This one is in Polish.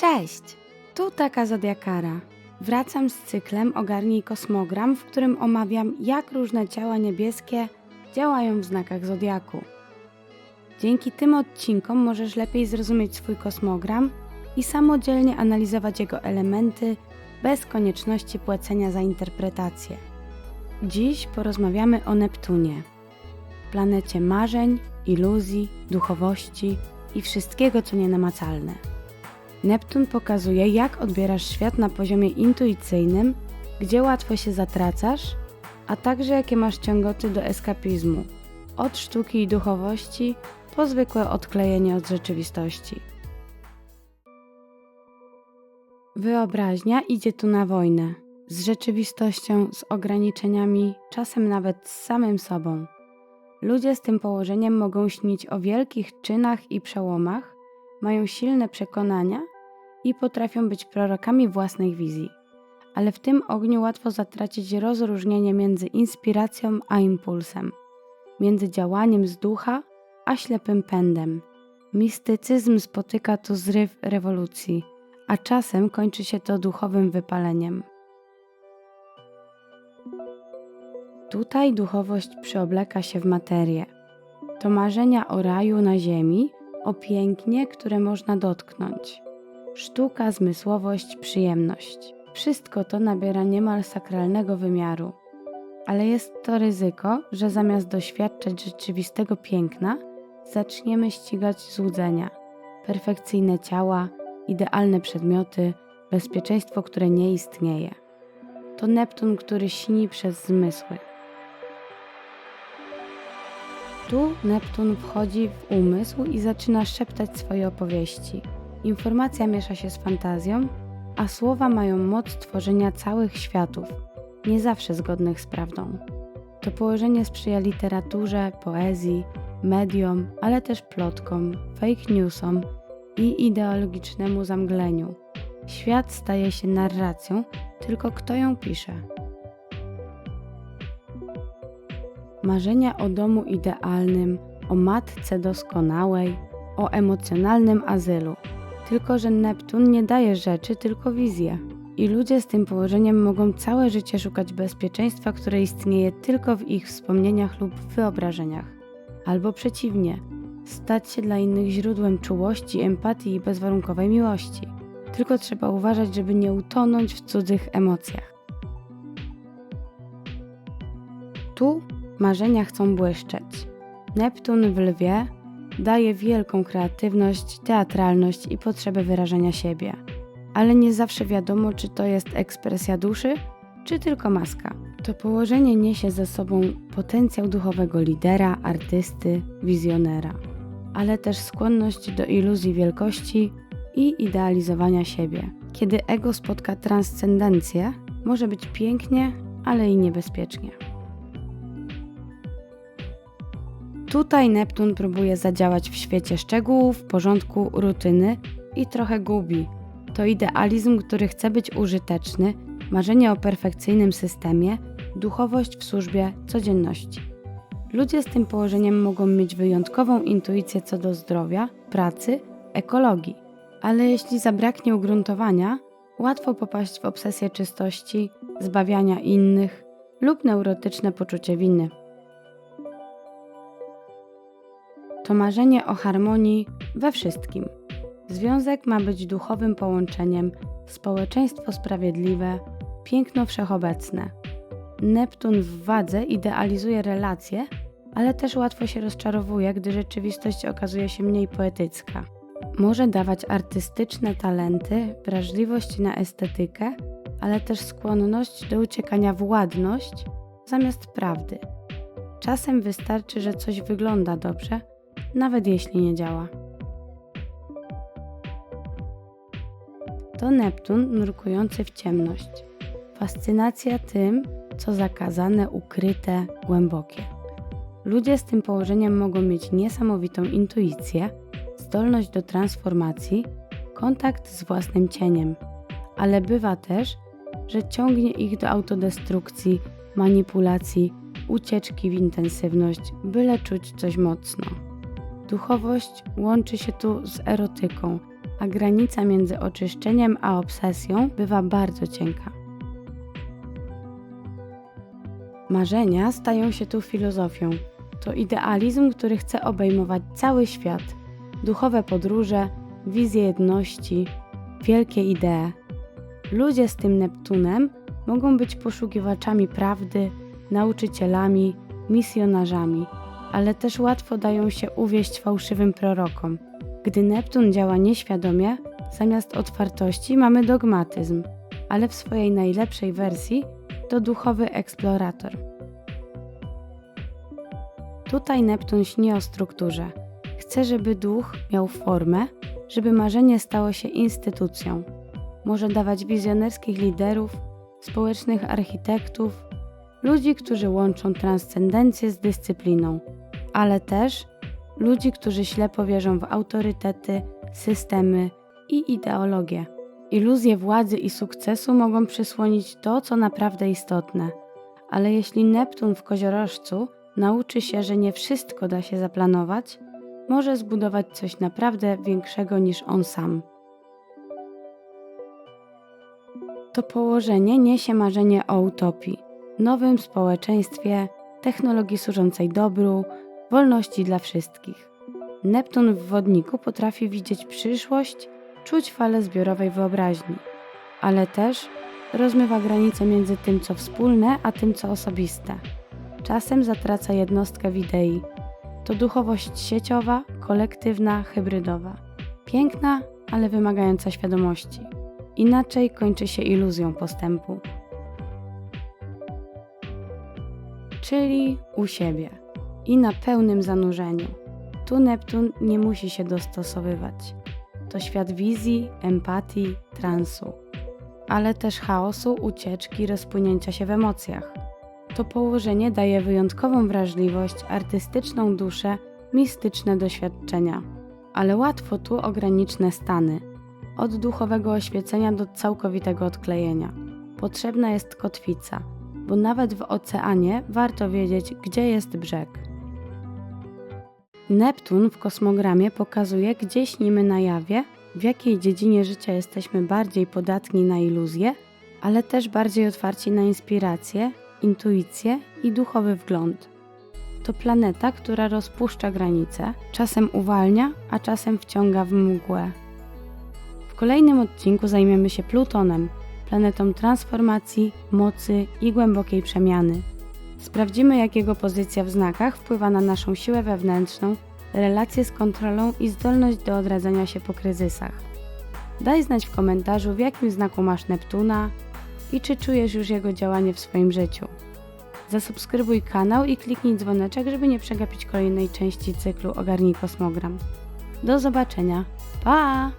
Cześć! Tu taka Zodiakara. Wracam z cyklem Ogarnij kosmogram, w którym omawiam, jak różne ciała niebieskie działają w znakach Zodiaku. Dzięki tym odcinkom możesz lepiej zrozumieć swój kosmogram i samodzielnie analizować jego elementy bez konieczności płacenia za interpretację. Dziś porozmawiamy o Neptunie, planecie marzeń, iluzji, duchowości i wszystkiego, co nienamacalne. Neptun pokazuje, jak odbierasz świat na poziomie intuicyjnym, gdzie łatwo się zatracasz, a także jakie masz ciągoty do eskapizmu, od sztuki i duchowości po zwykłe odklejenie od rzeczywistości. Wyobraźnia idzie tu na wojnę, z rzeczywistością, z ograniczeniami, czasem nawet z samym sobą. Ludzie z tym położeniem mogą śnić o wielkich czynach i przełomach, mają silne przekonania i potrafią być prorokami własnych wizji. Ale w tym ogniu łatwo zatracić rozróżnienie między inspiracją a impulsem, między działaniem z ducha a ślepym pędem. Mistycyzm spotyka tu zryw rewolucji, a czasem kończy się to duchowym wypaleniem. Tutaj duchowość przyobleka się w materię. To marzenia o raju na ziemi, o pięknie, które można dotknąć. Sztuka, zmysłowość, przyjemność. Wszystko to nabiera niemal sakralnego wymiaru. Ale jest to ryzyko, że zamiast doświadczać rzeczywistego piękna, zaczniemy ścigać złudzenia, perfekcyjne ciała, idealne przedmioty, bezpieczeństwo, które nie istnieje. To Neptun, który śni przez zmysły. Tu Neptun wchodzi w umysł i zaczyna szeptać swoje opowieści. Informacja miesza się z fantazją, a słowa mają moc tworzenia całych światów, nie zawsze zgodnych z prawdą. To położenie sprzyja literaturze, poezji, mediom, ale też plotkom, fake newsom i ideologicznemu zamgleniu. Świat staje się narracją, tylko kto ją pisze. Marzenia o domu idealnym, o matce doskonałej, o emocjonalnym azylu. Tylko, że Neptun nie daje rzeczy, tylko wizję. I ludzie z tym położeniem mogą całe życie szukać bezpieczeństwa, które istnieje tylko w ich wspomnieniach lub wyobrażeniach. Albo przeciwnie, stać się dla innych źródłem czułości, empatii i bezwarunkowej miłości. Tylko trzeba uważać, żeby nie utonąć w cudzych emocjach. Tu marzenia chcą błyszczeć. Neptun w lwie daje wielką kreatywność, teatralność i potrzebę wyrażania siebie. Ale nie zawsze wiadomo, czy to jest ekspresja duszy, czy tylko maska. To położenie niesie ze sobą potencjał duchowego lidera, artysty, wizjonera, ale też skłonność do iluzji wielkości i idealizowania siebie. Kiedy ego spotka transcendencję, może być pięknie, ale i niebezpiecznie. Tutaj Neptun próbuje zadziałać w świecie szczegółów, porządku, rutyny i trochę gubi. To idealizm, który chce być użyteczny, marzenie o perfekcyjnym systemie, duchowość w służbie codzienności. Ludzie z tym położeniem mogą mieć wyjątkową intuicję co do zdrowia, pracy, ekologii, ale jeśli zabraknie ugruntowania, łatwo popaść w obsesję czystości, zbawiania innych lub neurotyczne poczucie winy. To marzenie o harmonii we wszystkim. Związek ma być duchowym połączeniem, społeczeństwo sprawiedliwe, piękno wszechobecne. Neptun w wadze idealizuje relacje, ale też łatwo się rozczarowuje, gdy rzeczywistość okazuje się mniej poetycka. Może dawać artystyczne talenty, wrażliwość na estetykę, ale też skłonność do uciekania w ładność zamiast prawdy. Czasem wystarczy, że coś wygląda dobrze, nawet jeśli nie działa. To Neptun nurkujący w ciemność. Fascynacja tym, co zakazane, ukryte, głębokie. Ludzie z tym położeniem mogą mieć niesamowitą intuicję, zdolność do transformacji, kontakt z własnym cieniem, ale bywa też, że ciągnie ich do autodestrukcji, manipulacji, ucieczki w intensywność, byle czuć coś mocno. Duchowość łączy się tu z erotyką, a granica między oczyszczeniem a obsesją bywa bardzo cienka. Marzenia stają się tu filozofią. To idealizm, który chce obejmować cały świat. Duchowe podróże, wizje jedności, wielkie idee. Ludzie z tym Neptunem mogą być poszukiwaczami prawdy, nauczycielami, misjonarzami, ale też łatwo dają się uwieść fałszywym prorokom. Gdy Neptun działa nieświadomie, zamiast otwartości mamy dogmatyzm, ale w swojej najlepszej wersji to duchowy eksplorator. Tutaj Neptun śni o strukturze. Chce, żeby duch miał formę, żeby marzenie stało się instytucją. Może dawać wizjonerskich liderów, społecznych architektów, ludzi, którzy łączą transcendencję z dyscypliną, ale też ludzi, którzy ślepo wierzą w autorytety, systemy i ideologię. Iluzje władzy i sukcesu mogą przysłonić to, co naprawdę istotne, ale jeśli Neptun w koziorożcu nauczy się, że nie wszystko da się zaplanować, może zbudować coś naprawdę większego niż on sam. To położenie niesie marzenie o utopii, nowym społeczeństwie, technologii służącej dobru, wolności dla wszystkich. Neptun w wodniku potrafi widzieć przyszłość, czuć falę zbiorowej wyobraźni, ale też rozmywa granice między tym, co wspólne, a tym, co osobiste. Czasem zatraca jednostkę w idei. To duchowość sieciowa, kolektywna, hybrydowa. Piękna, ale wymagająca świadomości. Inaczej kończy się iluzją postępu. Czyli u siebie i na pełnym zanurzeniu. Tu Neptun nie musi się dostosowywać. To świat wizji, empatii, transu, ale też chaosu, ucieczki, rozpłynięcia się w emocjach. To położenie daje wyjątkową wrażliwość, artystyczną duszę, mistyczne doświadczenia. Ale łatwo tu o graniczne stany, od duchowego oświecenia do całkowitego odklejenia. Potrzebna jest kotwica, bo nawet w oceanie warto wiedzieć, gdzie jest brzeg. Neptun w kosmogramie pokazuje, gdzie śnimy na jawie, w jakiej dziedzinie życia jesteśmy bardziej podatni na iluzje, ale też bardziej otwarci na inspiracje, intuicję i duchowy wgląd. To planeta, która rozpuszcza granice, czasem uwalnia, a czasem wciąga w mgłę. W kolejnym odcinku zajmiemy się Plutonem, planetą transformacji, mocy i głębokiej przemiany. Sprawdzimy, jak jego pozycja w znakach wpływa na naszą siłę wewnętrzną, relacje z kontrolą i zdolność do odradzania się po kryzysach. Daj znać w komentarzu, w jakim znaku masz Neptuna i czy czujesz już jego działanie w swoim życiu. Zasubskrybuj kanał i kliknij dzwoneczek, żeby nie przegapić kolejnej części cyklu Ogarnij Kosmogram. Do zobaczenia. Pa!